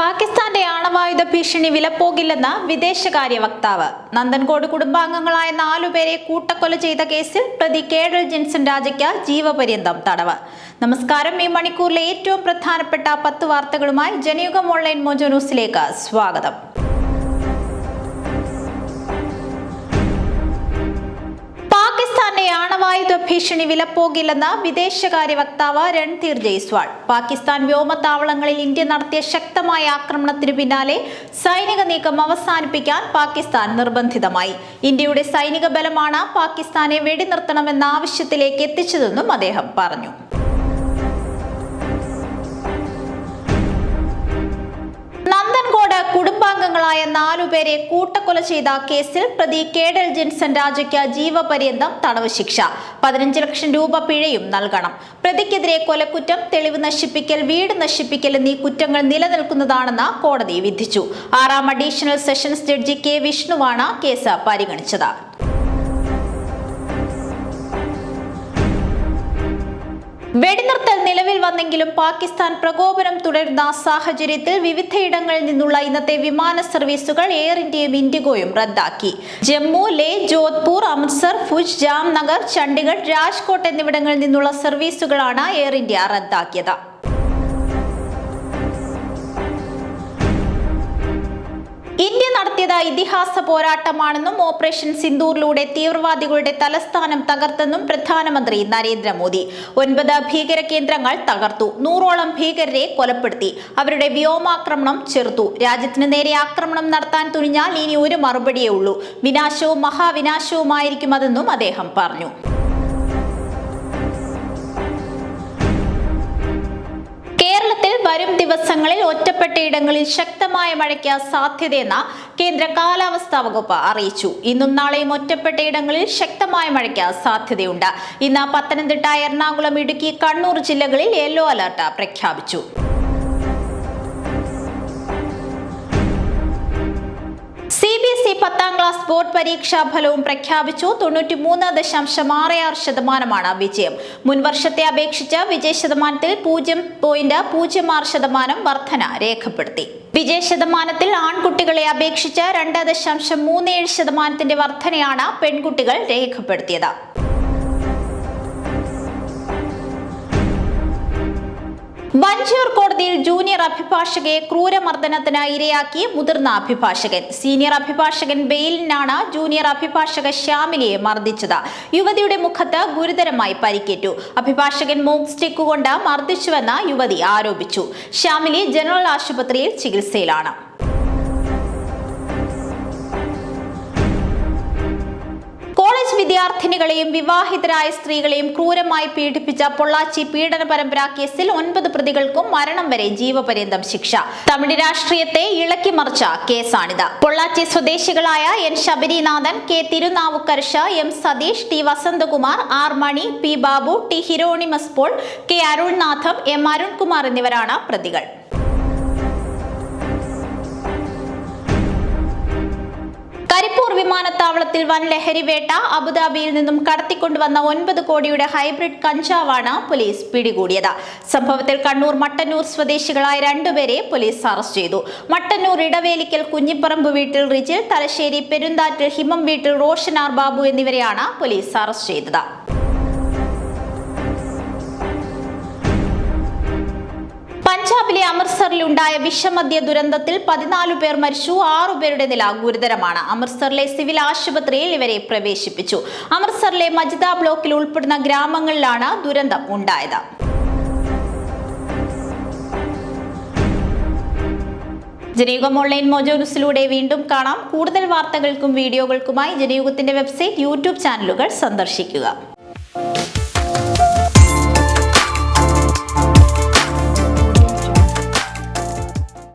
പാകിസ്ഥാന്റെ ആണവായുധ ഭീഷണി വിലപ്പോകില്ലെന്ന് വിദേശകാര്യ വക്താവ്. നന്ദൻകോട് കുടുംബാംഗങ്ങളായ നാലുപേരെ കൂട്ടക്കൊല ചെയ്ത കേസിൽ പ്രതി കേഡൽ ജിൻസൺ രാജയ്ക്ക് ജീവപര്യന്തം തടവ്. നമസ്കാരം. ഈ മണിക്കൂറിലെ ഏറ്റവും പ്രധാനപ്പെട്ട പത്ത് വാർത്തകളുമായി ജനയുഗം ഓൺലൈൻ മോജോ ന്യൂസിലേക്ക് സ്വാഗതം. ആണവായുധ ഭീഷണി വിലപ്പോകില്ലെന്ന് വിദേശകാര്യ വക്താവ് രൺധീർ ജയ്സ്വാൾ. പാകിസ്ഥാൻ വ്യോമത്താവളങ്ങളിൽ ഇന്ത്യ നടത്തിയ ശക്തമായ ആക്രമണത്തിനു പിന്നാലെ സൈനിക നീക്കം അവസാനിപ്പിക്കാൻ പാകിസ്ഥാൻ നിർബന്ധിതമായി. ഇന്ത്യയുടെ സൈനിക ബലമാണ് പാകിസ്ഥാനെ വെടിനിർത്തണമെന്ന ആവശ്യത്തിലേക്ക് എത്തിച്ചതെന്നും അദ്ദേഹം പറഞ്ഞു. കുടുംബാംഗങ്ങളായ നാലുപേരെ കൂട്ടക്കൊല ചെയ്ത കേസിൽ പ്രതി കേഡൽ ജിൻസൺ രാജയ്ക്ക് ജീവപര്യന്തം തടവ് ശിക്ഷ. പതിനഞ്ച് ലക്ഷം രൂപ പിഴയും നൽകണം. പ്രതിക്കെതിരെ കൊലക്കുറ്റം തെളിവ് നശിപ്പിക്കൽ വീട് നശിപ്പിക്കൽ എന്നീ കുറ്റങ്ങൾ നിലനിൽക്കുന്നതാണെന്ന് കോടതി വിധിച്ചു. ആറാം അഡീഷണൽ സെഷൻസ് ജഡ്ജി കെ വിഷ്ണുവാണ് കേസ് പരിഗണിച്ചത്. വെടിനിർത്തൽ നിലവിൽ വന്നെങ്കിലും പാകിസ്ഥാൻ പ്രകോപനം തുടരുന്ന സാഹചര്യത്തിൽ വിവിധയിടങ്ങളിൽ നിന്നുള്ള ഇന്നത്തെ വിമാന സർവീസുകൾ എയർ ഇന്ത്യയും ഇൻഡിഗോയും റദ്ദാക്കി. ജമ്മു ലേ ജോധ്പൂർ അമൃത്സർ ഫുജ് ജാംനഗർ ചണ്ഡിഗഡ് രാജ്കോട്ട് എന്നിവിടങ്ങളിൽ നിന്നുള്ള സർവീസുകളാണ് എയർ ഇന്ത്യ റദ്ദാക്കിയത്. ഇതിഹാസ പോരാട്ടമാണെന്നും ഓപ്പറേഷൻ സിന്ദൂറിലൂടെ തീവ്രവാദികളുടെ തലസ്ഥാനം തകർത്തെന്നും പ്രധാനമന്ത്രി നരേന്ദ്രമോദി. ഒൻപത് ഭീകര കേന്ദ്രങ്ങൾ തകർത്തു. നൂറോളം ഭീകരരെ കൊലപ്പെടുത്തി. അവരുടെ വ്യോമാക്രമണം ചെറുത്തു. രാജ്യത്തിന് നേരെ ആക്രമണം നടത്താൻ തുനിഞ്ഞാൽ ഇനി ഒരു മറുപടിയേ ഉള്ളൂ. വിനാശവും മഹാവിനാശവുമായിരിക്കും അതെന്നും അദ്ദേഹം പറഞ്ഞു. വരും ദിവസങ്ങളിൽ ഒറ്റപ്പെട്ടയിടങ്ങളിൽ ശക്തമായ മഴയ്ക്ക് സാധ്യതയെന്ന് കേന്ദ്ര കാലാവസ്ഥാ വകുപ്പ് അറിയിച്ചു. ഇന്നും നാളെയും ഒറ്റപ്പെട്ടയിടങ്ങളിൽ ശക്തമായ മഴയ്ക്ക് സാധ്യതയുണ്ട്. ഇന്ന് പത്തനംതിട്ട എറണാകുളം ഇടുക്കി കണ്ണൂർ ജില്ലകളിൽ യെല്ലോ അലർട്ട് പ്രഖ്യാപിച്ചു. പത്താം ക്ലാസ് ബോർഡ് പരീക്ഷാ ഫലവും പ്രഖ്യാപിച്ചു. തൊണ്ണൂറ്റി മൂന്ന് ദശാംശം ആറ് ആറ് ശതമാനമാണ് വിജയം. മുൻവർഷത്തെ അപേക്ഷിച്ച് വിജയ ശതമാനത്തിൽ പൂജ്യം പോയിന്റ് പൂജ്യം ആറ് ശതമാനം വർധന രേഖപ്പെടുത്തി. വിജയ ശതമാനത്തിൽ ആൺകുട്ടികളെ അപേക്ഷിച്ച് രണ്ട് ദശാംശം മൂന്ന് ഏഴ് ശതമാനത്തിന്റെ വർധനയാണ് പെൺകുട്ടികൾ രേഖപ്പെടുത്തിയത്. വഞ്ചിയൂർ കോടതിയിൽ ജൂനിയർ അഭിഭാഷകയെ ക്രൂരമർദ്ദനത്തിന് ഇരയാക്കി മുതിർന്ന അഭിഭാഷകൻ. സീനിയർ അഭിഭാഷകൻ ബെയിലിനാണ് ജൂനിയർ അഭിഭാഷക ശ്യാമിലിയെ മർദ്ദിച്ചത്. യുവതിയുടെ മുഖത്ത് ഗുരുതരമായി പരിക്കേറ്റു. അഭിഭാഷകൻ മോക്ക് സ്റ്റിക്ക് കൊണ്ട് മർദ്ദിച്ചുവെന്ന് യുവതി ആരോപിച്ചു. ശ്യാമിലി ജനറൽ ആശുപത്രിയിൽ ചികിത്സയിലാണ്. വിദ്യാർത്ഥിനികളെയും വിവാഹിതരായ സ്ത്രീകളെയും ക്രൂരമായി പീഡിപ്പിച്ച പൊള്ളാച്ചി പീഡന പരമ്പര കേസിൽ ഒൻപത് പ്രതികൾക്കും മരണം വരെ ജീവപര്യന്തം ശിക്ഷ. തമിഴ് രാഷ്ട്രീയത്തെ ഇളക്കി മറിച്ച കേസാണിത്. പൊള്ളാച്ചി സ്വദേശികളായ N. Sabarinathan K. Thirunavukkarasu M. Satheesh T. Vasanthakumar R. Mani P. Babu T. Hieronymus Paul K. Arunnatham M. Arunkumar എന്നിവരാണ് പ്രതികൾ. വിമാനത്താവളത്തിൽ വൻ ലഹരിവേട്ട അബുദാബിയിൽ നിന്നും കടത്തിക്കൊണ്ടുവന്ന ഒൻപത് കോടിയുടെ ഹൈബ്രിഡ് കഞ്ചാവാണ് പോലീസ് പിടികൂടിയത്. സംഭവത്തിൽ കണ്ണൂർ മട്ടന്നൂർ സ്വദേശികളായ രണ്ടുപേരെ പോലീസ് അറസ്റ്റ് ചെയ്തു. മട്ടന്നൂർ ഇടവേലിക്കൽ കുഞ്ഞിപ്പറമ്പ് വീട്ടിൽ റിജിൽ തലശ്ശേരി പെരുന്താറ്റിൽ ഹിമം വീട്ടിൽ റോഷനാർ ബാബു എന്നിവരെയാണ് പോലീസ് അറസ്റ്റ് ചെയ്തത്. പഞ്ചാബിലെ അമൃത്സറിലുണ്ടായ വിഷമദ്യ ദുരന്തത്തിൽ പതിനാല് പേർ മരിച്ചു ആറുപേരുടെ നില ഗുരുതരമാണ്. അമൃത്സറിലെ സിവിൽ ആശുപത്രിയിൽ ഇവരെ പ്രവേശിപ്പിച്ചു. അമൃത്സറിലെ മജിദ ബ്ലോക്കിൽ ഉൾപ്പെടുന്ന ഗ്രാമങ്ങളിലാണ് ദുരന്തം ഉണ്ടായത്. ജനയുഗം ഓൺലൈൻ മോജോ ന്യൂസിലൂടെ വീണ്ടും കാണാം. കൂടുതൽ വാർത്തകൾക്കും വീഡിയോകൾക്കുമായി ജനയുഗത്തിന്റെ വെബ്സൈറ്റ് യൂട്യൂബ് ചാനലുകൾ സന്ദർശിക്കുക.